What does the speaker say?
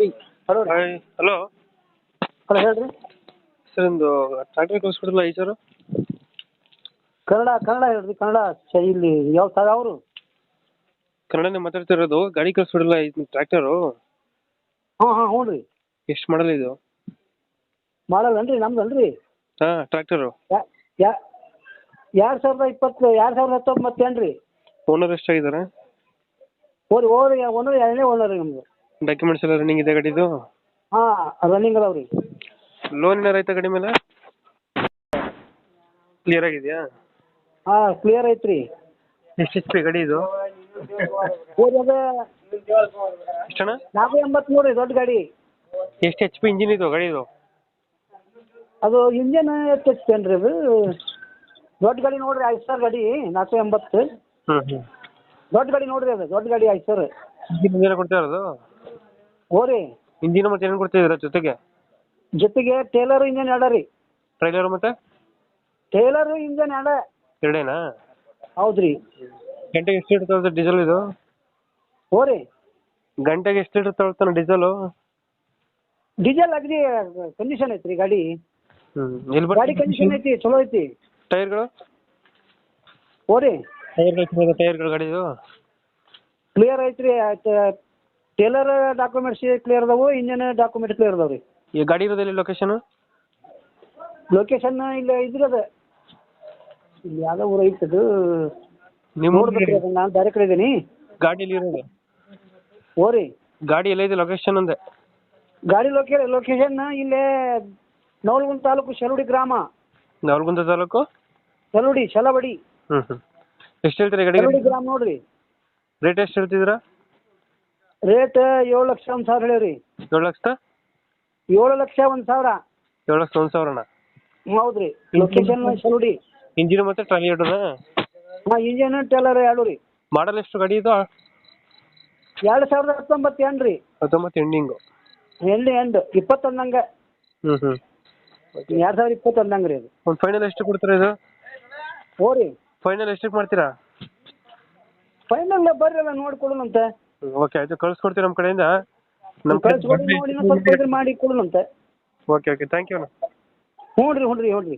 Hello hello. Hello ಹೇಳ್ರಿ. Sir ಒಂದು tractor ಕಳಿಸ್ಕೊಡಲ್ಲ ಐ ಸರ್? ಕನ್ನಡ ಕನ್ನಡ ಹೇಳ್ರಿ ಕನ್ನಡ. ಶ- ಇಲ್ಲಿ ಯಾವ ಸರ್ ಅವರು? ಕನ್ನಡನೇ ಮಾತಾಡ್ತಿರೋದು. ಗಾಡಿ ಕಳಿಸ್ಕೊಡಲ್ಲ ಟ್ರ್ಯಾಕ್ಟರು? ಹಾಂ ಹಾಂ ಹ್ಞೂ ರೀ. ಎಷ್ಟು ಮಾಡಲ್ಲ ಇದು? ಮಾಡಲ್ಲನ್ರಿ ನಮ್ದಲ್ರಿ. ಹಾಂ ಟ್ರ್ಯಾಕ್ಟರು. ಯಾ ಯಾ ಎರಡು ಸಾವಿರದ ಇಪ್ಪತ್ತು ಎರಡು ಸಾವಿರದ ಹತ್ತೊಂಬತ್ತೇನು ರೀ ಓನರ್ ಎಷ್ಟಾಗಿದ್ದಾರೆ? ಓರಿ ಓರಿ ಓನರ್ ಎರಡನೇ ಓನರ್ ರೀ ನಮ್ದು. ಡಾಕ್ಯುಮೆಂಟ್ಸ್ ಎಲ್ಲ ರನ್ನಿಂಗ್ ಇದೆ ಗಾಡಿದು? ಹಾ ರನ್ನಿಂಗ್ ಅದಾವ ರೀ. ಲೋನ್ ಏನಾರು ಐತ ಗಾಡಿ ಮೇಲೆ? ಕ್ಲಿಯರ್ ಆಗಿದೆಯಾ? ಹಾ ಕ್ಲಿಯರ್ ಐತ್ರಿ ಎಷ್ಟು ಎಚ್ ಪಿ ಗಾಡಿ ಇದು? ಓರಿ ಅದು ಎಷ್ಟಣ್ಣ? ನಾಲ್ಕು ಎಂಬತ್ಮೂರು ರೀ ದೊಡ್ಡ ಗಾಡಿ. ಎಷ್ಟು ಎಚ್ ಪಿ ಇಂಜಿನ್ ಇದು ಗಾಡಿ ಇದು? ಅದು ಇಂಜನ್ ಎಷ್ಟೇನು ರೀ ಅದು? ದೊಡ್ಡ ಗಾಡಿ ನೋಡ್ರಿ ಐದು ಸಾವಿರ ಗಾಡಿ ನಾಲ್ಕು ಎಂಬತ್ತು. ಹ್ಞೂ ಹ್ಞೂ ದೊಡ್ಡ ಗಾಡಿ ನೋಡ್ರಿ ಅದು ದೊಡ್ಡ ಗಾಡಿ ಐದು ಸಾವಿರ. ಇಂಜಿನ್ ಏನಾರು ಕೊಡ್ತಾ ಇರೋದು? ಓರಿ ಇಂಜಿನ್ ಮತ್ತೆ ಏನು ಕೊಡ್ತಿದ್ರ ಜೊತೆಗೆ? ಜೊತೆಗೆ ಟೇಲರ್ ಇಂಜನ್ ಎರಡ ರೀ. ಟ್ರೈಲರ್ ಮತ್ತೆ? ಟೇಲರ್ ಇಂಜನ್ ಎರಡ ಎರಡೇನಾ? ಹೌದ್ರಿ. ಗಂಟೆಗೆ ಎಷ್ಟು ಲೀಟರ್ ಡೀಸೆಲ್ ಇದು? ಹೋರಿ ಗಂಟೆಗೆ ಎಷ್ಟು ಲೀಟರ್ ತಗೊಳ್ತಾನೆ ಡೀಸೆಲು ಡೀಸೆಲ್ ಅಗದಿ ಕಂಡೀಷನ್ ಐತ್ರಿ ಗಾಡಿ. ಹ್ಞೂ ಎಲ್ಲಿ ಗಾಡಿ ಕಂಡೀಷನ್ ಐತಿ ಚಲೋ ಐತಿ. ಟೈರ್ಗಳು? ಹೋರಿ ಟೈರ್ಗಳು ಟೈರ್ಗಳು ಗಾಡಿದು ಕ್ಲಿಯರ್ ಐತ್ರಿ ಟೇಲರ್ ಡಾಕ್ಯುಮೆಂಟ್ಸ್ ಕ್ಲಿಯರ್ ಅದಾವು ಇಂಜನ್ ಡಾಕ್ಯುಮೆಂಟ್ ಕ್ಲಿಯರ್ ಅದಾವ ರೀ ಈ ಗಾಡಿ ಇರೋದಿಲ್ಲ ಲೊಕೇಶನ್ ಲೊಕೇಶನ್ ಇಲ್ಲ ಇದ್ರದ. ಇಲ್ಲಿ ಯಾವ್ದೋ ಊರು ಐತೆ ಅದು. ನಿಮ್ಮ ಅದನ್ನ ನಾನು ಬೇರೆ ಕಡೆ ಇದೀನಿ. ಗಾಡಿಯಲ್ಲಿ ಇರೋದು? ಓರಿ ಗಾಡಿ ಎಲ್ಲೈತೆ ಲೊಕೇಶನ್ ಅಂದೆ. ಗಾಡಿ ಲೊಕೇ ಲೊಕೇಶನ್ ಇಲ್ಲೇ ನವಲಗುಂದ ತಾಲೂಕು ಶಲುಡಿ ಗ್ರಾಮ. ನವಲಗುಂದ ತಾಲೂಕು? ಶಲುಡಿ ಶಲಬಡಿ ಹ್ಞೂ ಹ್ಞೂ ಎಷ್ಟು ಹೇಳ್ತೀರಿ ಗಾಡಿ ಶೆಲುಡಿ ಗ್ರಾಮ ನೋಡ್ರಿ. ರೇಟ್ ಎಷ್ಟು ಹೇಳ್ತಿದ್ದೀರಾ? ರೇಟ್ ಏಳು ಲಕ್ಷ ಒಂದು ಸಾವಿರ ಹೇಳಿರಿ. ಏಳು ಲಕ್ಷ ಏಳು ಲಕ್ಷ ಒಂದು ಸಾವಿರ. ಏಳು ಲಕ್ಷ ಒಂದು ಸಾವಿರನ? ಹೌದ್ರಿ. ಲೊಕೇಶನ್ ನೋಡಿ. ಇಂಜಿನ್ ಮತ್ತೆ ಟ್ರಾಲಿ ಇಡೋದ ಹಾಂ ಇಂಜಿನ್ ಟೇಲರ್ ಎರಡು ರೀ ಮಾಡಲ್ ಎಷ್ಟು ಗಾಡಿ ಇದು? ಎರಡು ಸಾವಿರದ ಹತ್ತೊಂಬತ್ತು ಏನು ರೀ. ಹತ್ತೊಂಬತ್ತು ಎಂಡಿಂಗು ಎಂಡ್ ಎಂಡ್ ಇಪ್ಪತ್ತೊಂದಂಗ. ಹ್ಞೂ ಹ್ಞೂ ಎರಡು ಸಾವಿರದ ಇಪ್ಪತ್ತೊಂದಂಗ ರೀ ಅದು. ಒಂದು ಫೈನಲ್ ಎಷ್ಟು ಕೊಡ್ತೀರಾ ಇದು? ಹೋ ರೀ ಫೈನಲ್ ಎಷ್ಟಕ್ಕೆ ಮಾಡ್ತೀರಾ? ಫೈನಲ್ ಬರ್ರಿ ಅಲ್ಲ ನೋಡ್ಕೊಡೋಣಂತೆ ಓಕೆ ಆಯ್ತು ಕಳ್ಸ್ಕೊಡ್ತೀವಿ ನಮ್ಮ ಕಡೆಯಿಂದ. ನಮ್ಮ ಕಳ್ಸ್ಕೊಡಿ ನೋಡಿ ಸ್ವಲ್ಪ ಇದ್ರ ಮಾಡಿ ಕೊಡೋಣಂತೆ. ಓಕೆ ಓಕೆ ಥ್ಯಾಂಕ್ ಯು ಅಣ್ಣ. ಹ್ಞೂ ರೀ ಹ್ಞೂ ರೀ ಹ್ಞೂ ರೀ.